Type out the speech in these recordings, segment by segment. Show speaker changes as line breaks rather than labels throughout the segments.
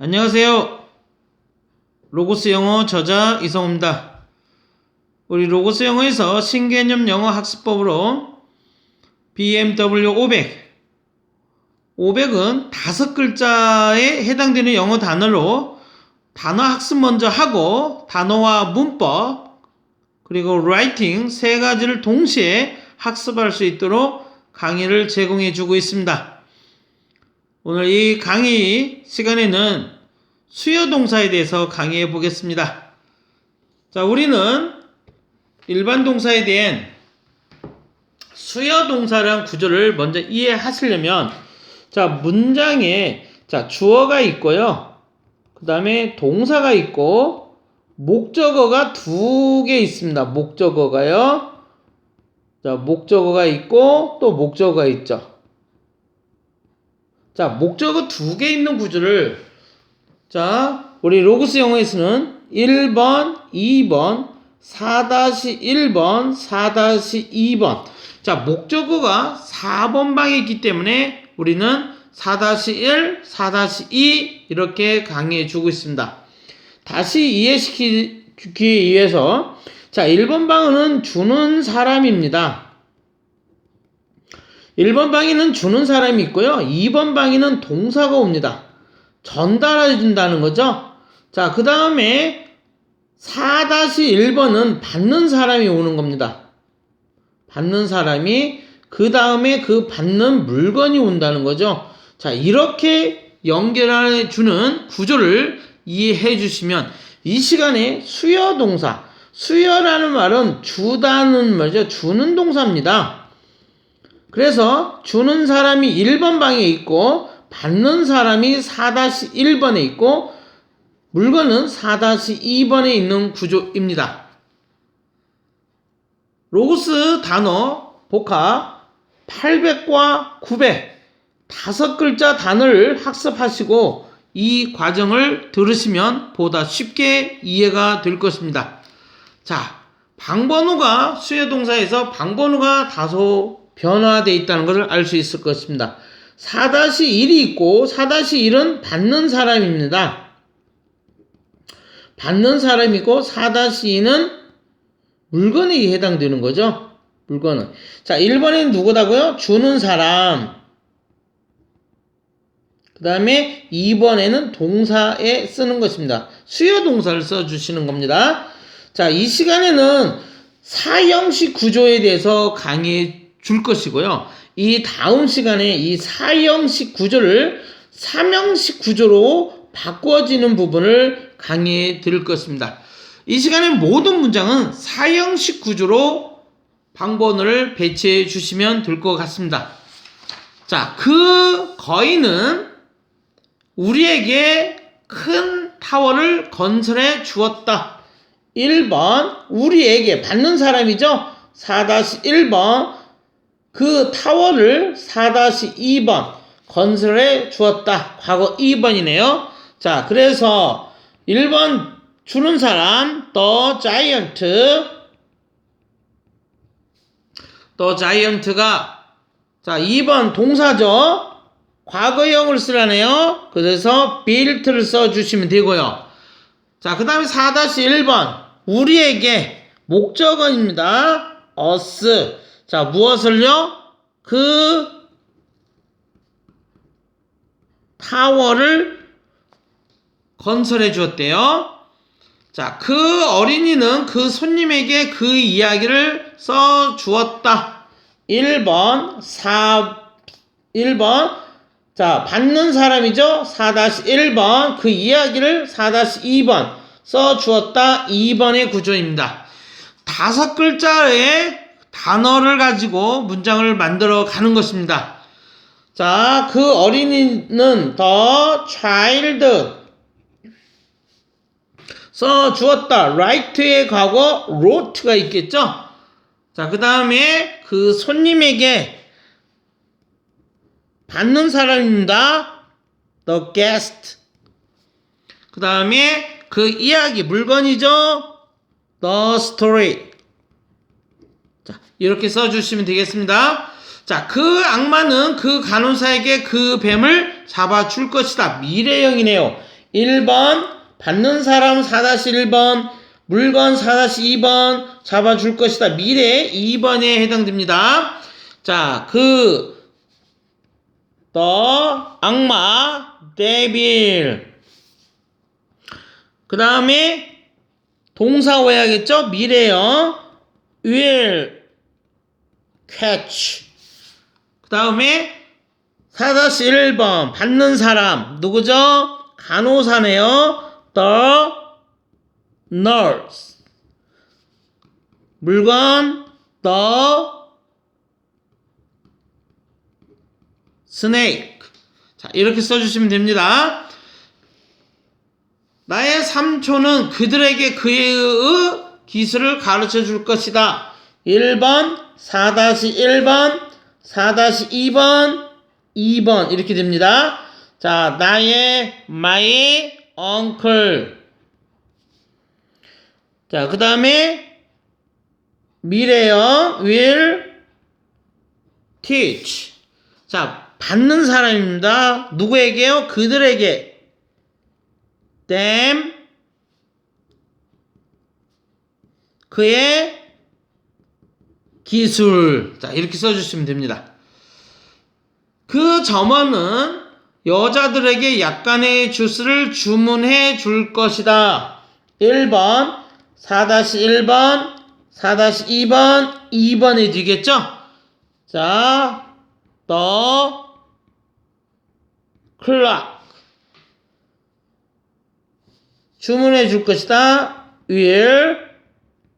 안녕하세요. 로고스 영어 저자 이성우입니다. 우리 로고스 영어에서 신개념 영어 학습법으로 BMW 500 500은 다섯 글자에 해당되는 영어 단어로 단어 학습 먼저 하고 단어와 문법 그리고 라이팅 세 가지를 동시에 학습할 수 있도록 강의를 제공해 주고 있습니다. 오늘 이 강의 시간에는 수요 동사에 대해서 강의해 보겠습니다. 자, 우리는 일반 동사에 대한 수요 동사라는 구조를 먼저 이해하시려면 자, 문장에 자, 주어가 있고요. 그다음에 동사가 있고 목적어가 두 개 있습니다. 목적어가요. 자, 목적어가 있고 또 목적어가 있죠. 자, 목적어 두 개 있는 구조를 자, 우리 로그스 영어에서는 1번, 2번, 4-1번, 4-2번. 자, 목적어가 4번 방에 있기 때문에 우리는 4-1, 4-2 이렇게 강의해 주고 있습니다. 다시 이해시키기 위해서 자, 1번 방은 주는 사람입니다. 1번 방에는 주는 사람이 있고요. 2번 방에는 동사가 옵니다. 전달해 준다는 거죠. 자, 그 다음에 4-1번은 받는 사람이 오는 겁니다. 받는 사람이 그 다음에 그 받는 물건이 온다는 거죠. 자, 이렇게 연결해 주는 구조를 이해해 주시면 이 시간에 수여 동사, 수여라는 말은 주다는 말이죠. 주는 동사입니다. 그래서 주는 사람이 1번 방에 있고 받는 사람이 4-1번에 있고 물건은 4-2번에 있는 구조입니다. 로고스 단어 복합 800과 900 다섯 글자 단어를 학습하시고 이 과정을 들으시면 보다 쉽게 이해가 될 것입니다. 자, 방번호가 수요동사에서 방번호가 다소 변화되어 있다는 것을 알 수 있을 것입니다. 4-1이 있고 4-1은 받는 사람입니다. 받는 사람이고 4-2는 물건에 해당되는 거죠. 물건은. 자, 1번에는 누구다고요? 주는 사람. 그 다음에 2번에는 동사에 쓰는 것입니다. 수요 동사를 써주시는 겁니다. 자, 이 시간에는 사형식 구조에 대해서 강의해 줄 것이고요. 이 다음 시간에 이 사형식 구조를 삼형식 구조로 바꿔지는 부분을 강의해 드릴 것입니다. 이 시간에 모든 문장은 사형식 구조로 방번호를 배치해 주시면 될 것 같습니다. 자, 그 거인은 우리에게 큰 타워를 건설해 주었다. 1번, 우리에게 받는 사람이죠? 4-1번, 그 타워를 4-2번 건설해 주었다. 과거 2번이네요. 자, 그래서 1번 주는 사람, 더 자이언트, 더 자이언트가 자, 2번 동사죠. 과거형을 쓰라네요. 그래서 built를 써 주시면 되고요. 자, 그 다음에 4-1번. 우리에게 목적어입니다. us. 자, 무엇을요? 그 타워를 건설해 주었대요. 자, 그 어린이는 그 손님에게 그 이야기를 써 주었다. 1번, 4, 1번. 자, 받는 사람이죠? 4-1번. 그 이야기를 4-2번 써 주었다. 2번의 구조입니다. 다섯 글자의 단어를 가지고 문장을 만들어 가는 것입니다. 자, 그 어린이는 더 child 써 주었다. write의 과거 wrote가 있겠죠? 자, 그 다음에 그 손님에게 받는 사람입니다. the guest. 그 다음에 그 이야기 물건이죠? the story. 자, 이렇게 써주시면 되겠습니다. 자, 그 악마는 그 간호사에게 그 뱀을 잡아줄 것이다. 미래형이네요. 1번 받는 사람 4-1번 물건 4-2번 잡아줄 것이다. 미래 2번에 해당됩니다. 자, 그, 더, 악마, 데빌. 그 다음에, 동사 오해하겠죠? 미래요. will, catch. 그 다음에, 4-1번, 받는 사람. 누구죠? 간호사네요. the nurse. 물건, the snake. 자, 이렇게 써주시면 됩니다. 나의 삼촌은 그들에게 그의 기술을 가르쳐 줄 것이다. 1번, 4-1번, 4-2번, 2번. 이렇게 됩니다. 자, 나의, my uncle. 자, 그 다음에, 미래요. will teach. 자, 받는 사람입니다. 누구에게요? 그들에게. them 그의 기술. 자, 이렇게 써주시면 됩니다. 그 점원은 여자들에게 약간의 주스를 주문해 줄 것이다. 1번, 4-1번, 4-2번, 2번이 되겠죠? 자, the clock. 주문해 줄 것이다. will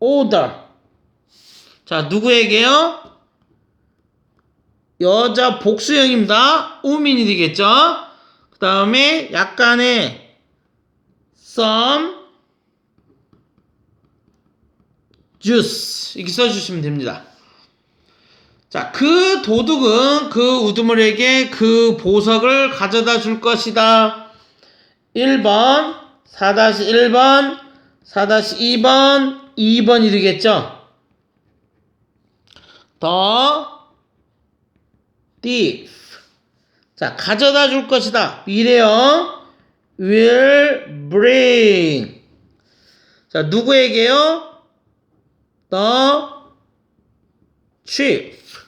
order. 자, 누구에게요? 여자 복수형입니다. 우민이 되겠죠? 그 다음에 약간의 some juice 이렇게 써주시면 됩니다. 자, 그 도둑은 그 우두머리에게 그 보석을 가져다 줄 것이다. 1번, 4-1번, 4-2번, 2번이 되겠죠? 더 thief. 자, 가져다 줄 것이다. 미래요. will bring. 자, 누구에게요? the chief.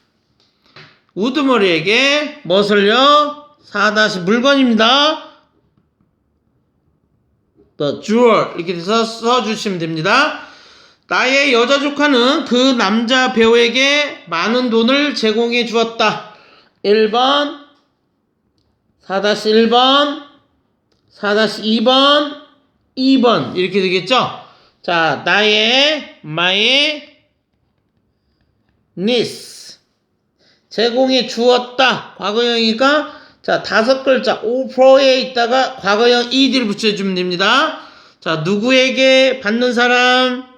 우두머리에게 무엇을요? 4- 물건입니다. the jewel 이렇게 해서 써주시면 됩니다. 나의 여자 조카는 그 남자 배우에게 많은 돈을 제공해 주었다. 1번, 4-1번, 4-2번, 2번 이렇게 되겠죠? 자, 나의 my niece 제공해 주었다. 과거형이니까 자, 다섯 글자 오프로에 있다가 과거형 ed를 붙여주면 됩니다. 자, 누구에게 받는 사람?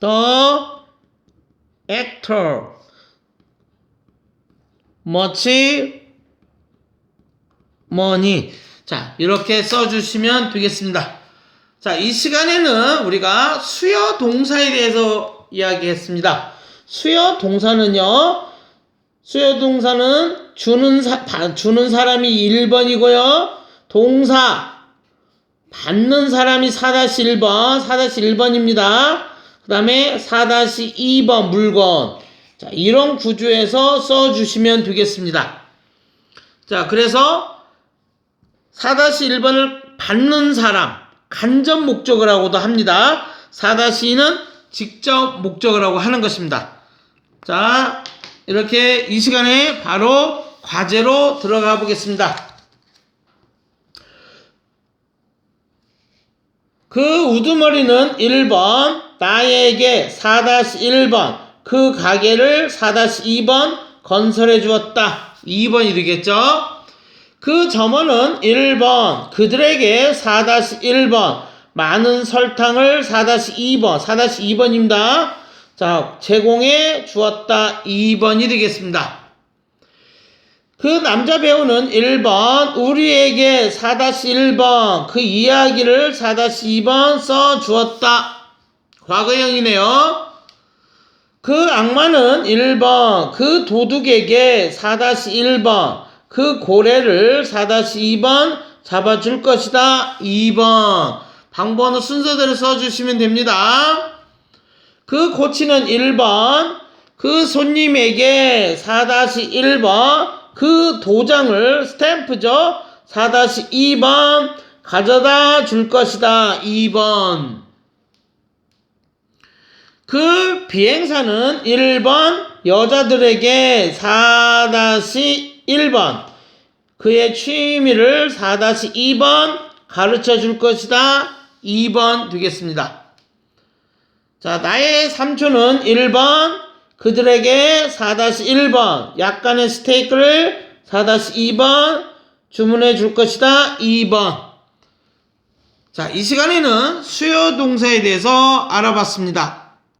The actor. much money. 자, 이렇게 써주시면 되겠습니다. 자, 이 시간에는 우리가 수요 동사에 대해서 이야기했습니다. 수요 동사는요, 수요 동사는 주는 사, 바, 주는 사람이 1번이고요. 동사 받는 사람이 4-1번, 4-1번입니다. 그 다음에 4-2번 물건. 자, 이런 구조에서 써주시면 되겠습니다. 자, 그래서 4-1번을 받는 사람, 간접 목적을 하고도 합니다. 4-2는 직접 목적을 하고 하는 것입니다. 자, 이렇게 이 시간에 바로 과제로 들어가 보겠습니다. 그 우두머리는 1번, 나에게 4-1번, 그 가게를 4-2번 건설해 주었다. 2번이 되겠죠? 그 점원은 1번, 그들에게 4-1번, 많은 설탕을 4-2번, 4-2번입니다. 자, 제공해 주었다. 2번이 되겠습니다. 그 남자 배우는 1번, 우리에게 4-1번, 그 이야기를 4-2번 써 주었다. 과거형이네요. 그 악마는 1번, 그 도둑에게 4-1번, 그 고래를 4-2번 잡아줄 것이다. 2번. 방번호 순서대로 써주시면 됩니다. 그 고치는 1번. 그 손님에게 4-1번. 그 도장을 스탬프죠. 4-2번. 가져다 줄 것이다. 2번. 그 비행사는 1번 여자들에게 4-1번 그의 취미를 4-2번 가르쳐 줄 것이다. 2번 되겠습니다. 자, 나의 삼촌은 1번 그들에게 4-1번 약간의 스테이크를 4-2번 주문해 줄 것이다. 2번 자, 이 시간에는 수요 동사에 대해서 알아봤습니다.